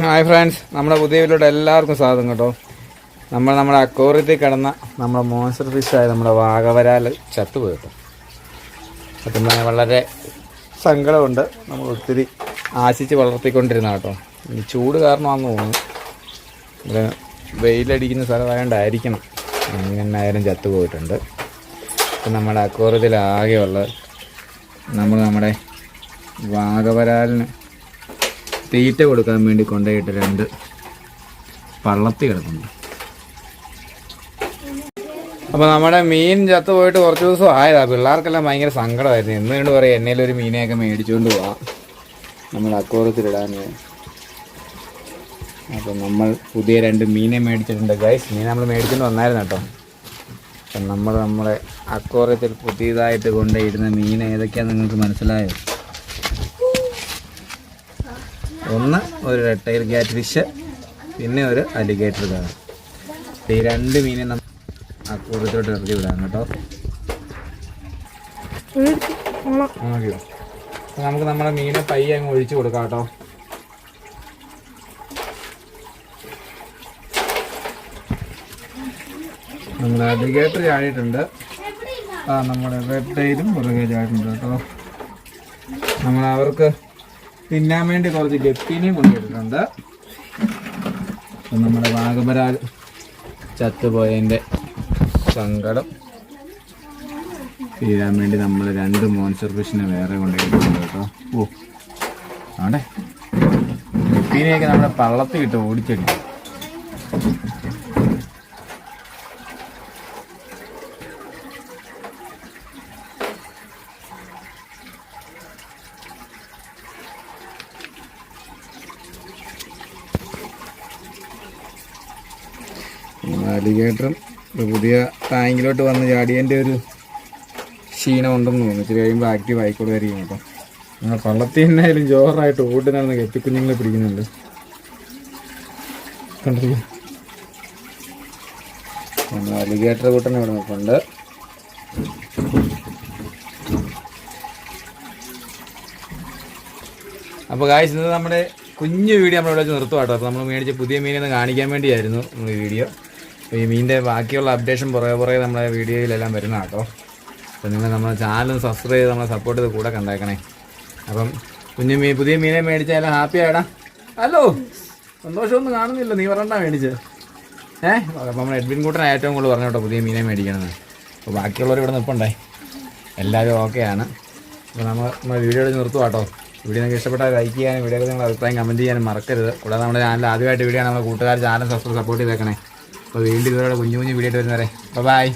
Hi friends നമ്മുടെ പുതിയ വീട്ടിലോട്ട് എല്ലാവർക്കും സ്വാഗതം കേട്ടോ. നമ്മൾ നമ്മുടെ അക്കോറിയത്തിൽ കിടന്ന നമ്മുടെ മോൺസ്റ്റർ ഫിഷായ നമ്മുടെ വാഗവരാൽ ചത്തുപോയി കേട്ടോ. സത്യം പറഞ്ഞാൽ വളരെ സങ്കടമുണ്ട്. നമ്മൾ ഒത്തിരി ആശിച്ച് വളർത്തിക്കൊണ്ടിരുന്ന കേട്ടോ. ഇനി ചൂട് കാരണമാണെന്ന് തോന്നുന്നു. ഇവിടെ വെയിലടിക്കുന്ന സ്ഥലമായതുകൊണ്ടായിരിക്കണം എങ്ങനെയായാലും ചത്തുപോയിട്ടുണ്ട്. ഇപ്പം നമ്മുടെ അക്കോറിയത്തിൽ ആകെയുള്ള നമ്മൾ നമ്മുടെ വാഗവരാലിന് തീറ്റ കൊടുക്കാൻ വേണ്ടി കൊണ്ടുപോയിട്ട് രണ്ട് പള്ളത്തി കിടക്കുന്നു അപ്പോൾ നമ്മുടെ മീൻ ചത്ത് പോയിട്ട് കുറച്ച് ദിവസം ആയതാ. പിള്ളേർക്കെല്ലാം ഭയങ്കര സങ്കടമായിരുന്നു. എന്ന് കൊണ്ട് പറയാം ഒരു മീനെയൊക്കെ മേടിച്ചുകൊണ്ട് പോവാം. നമ്മൾ അക്കോറത്തിലിടാൻ അപ്പം നമ്മൾ പുതിയ രണ്ട് മീനെ മേടിച്ചിട്ടുണ്ട്. ഗൈസ് മീൻ നമ്മൾ മേടിച്ചിട്ട് വന്നായിരുന്നു കേട്ടോ. അപ്പം നമ്മൾ നമ്മുടെ അക്കോറത്തിൽ പുതിയതായിട്ട് കൊണ്ടുപോയിരുന്ന മീൻ ഏതൊക്കെയാണെന്ന് നിങ്ങൾക്ക് മനസ്സിലായോ? ഒന്ന് ഒരു റെഡ് ഗ്യാറ്റ് ഫിഷ് പിന്നെ ഒരു അലിഗേറ്റർ കാണാം ഈ രണ്ട് മീനെ നമ്മൾ ആ കൂടുതലോട്ട് ഇറക്കി വിടാം കേട്ടോ. നമുക്ക് നമ്മുടെ മീനെ പയ്യെ അങ്ങ് ഒഴിച്ചു കൊടുക്കാം കേട്ടോ. നമ്മുടെ അലിഗേറ്റർ ചാടിയിട്ടുണ്ട് ആ നമ്മുടെ റെഡ് ഡൈലും പുറകെ ചാടിയിട്ടുണ്ട് കേട്ടോ. നമ്മൾ അവർക്ക് തിന്നാൻ വേണ്ടി കുറച്ച് ഗപ്പിനെയും കൊണ്ടുവരുന്നുണ്ട് നമ്മുടെ വാഗമരാൽ ചത്തുപോയതിന്റെ സങ്കടം തീരാൻ വേണ്ടി നമ്മൾ രണ്ട് മോൺസ്റ്റർ ഫിഷിനെ വേറെ കൊണ്ടുപോയിട്ടുണ്ട് കേട്ടോ. ഓ ആണ്ടേ ഗപ്പിനെയൊക്കെ നമ്മുടെ പള്ളത്തിൽ ഇട്ട് ഓടിച്ചടിക്കും അലിഗേറ്ററും പുതിയ ടാങ്കിലോട്ട് വന്ന് ചാടിയതിന്റെ ഒരു ക്ഷീണം ഉണ്ടെന്ന് തോന്നുന്നു. ഇച്ചിരി കഴിയുമ്പോൾ ആക്റ്റീവ് ആയിക്കോളുമായിരിക്കും കേട്ടോ. നിങ്ങൾ പള്ളത്തിൽ തന്നെയായാലും ജോറായിട്ട് ഓടി നടന്ന് കെട്ടിക്കുഞ്ഞുങ്ങളെ പിടിക്കുന്നുണ്ട്. കണ്ടല്ലോ? നമ്മൾ അലിഗേറ്റർ കൂട്ടനെ ഇവിടെ നോക്കുന്നുണ്ട് അപ്പോൾ കാഴ്ച നമ്മുടെ കുഞ്ഞു വീഡിയോ നമ്മൾ ഇവിടെ വെച്ച് നിർത്തുവാട്ടോ. അപ്പോൾ നമ്മൾ മേടിച്ച പുതിയ മീനെ കാണിക്കാൻ വേണ്ടിയായിരുന്നു ഈ വീഡിയോ ഈ മീനിന്റെ ബാക്കിയുള്ള അപ്ഡേഷൻ പുറകെ പുറകെ നമ്മുടെ വീഡിയോയിലെല്ലാം വരുന്ന കേട്ടോ. അപ്പോൾ നിങ്ങൾ നമ്മുടെ ചാനൽ സബ്സ്ക്രൈബ് ചെയ്ത് നമ്മളെ സപ്പോർട്ട് ചെയ്ത് കൂടെ കണ്ടേക്കണേ. അപ്പം കുഞ്ഞു മീൻ പുതിയ മീനെ മേടിച്ചാലും ഹാപ്പി ആയിടാം. ഹലോ സന്തോഷമൊന്നും കാണുന്നില്ല. നീ പറഞ്ഞാ മേടിച്ച്. ഏഹ് അപ്പം നമ്മൾ എഡ്വിൻ കൂട്ടൻ ഏറ്റവും കൂടുതൽ പറഞ്ഞു കേട്ടോ പുതിയ മീനെ മേടിക്കണമെന്ന്. അപ്പോൾ ബാക്കിയുള്ളവർ ഇവിടെ നിൽപ്പുണ്ടേ. എല്ലാവരും ഓക്കെയാണ് അപ്പോൾ നമ്മൾ നമ്മൾ വീഡിയോ നിർത്തുക കേട്ടോ. വീഡിയോ നിങ്ങൾക്ക് ഇഷ്ടപ്പെട്ടാൽ ലൈക്ക് ചെയ്യാനും വീഡിയോ നിങ്ങൾ അഭിപ്രായം കമന്റ് ചെയ്യാനും മറക്കരുത്. കൂടാതെ നമ്മുടെ ചാനൽ ആദ്യമായിട്ട് വീഡിയോ നമ്മുടെ കൂട്ടുകാർ ചാനൽ സബ്സ്ക്രൈബ് സപ്പോർട്ട് ചെയ്തേക്കണേ. അപ്പോൾ വീണ്ടും ഇതുപോലെ കുഞ്ഞു കുഞ്ഞു വീഡിയോ ആയിട്ട് വരുന്നവരെ. ബൈ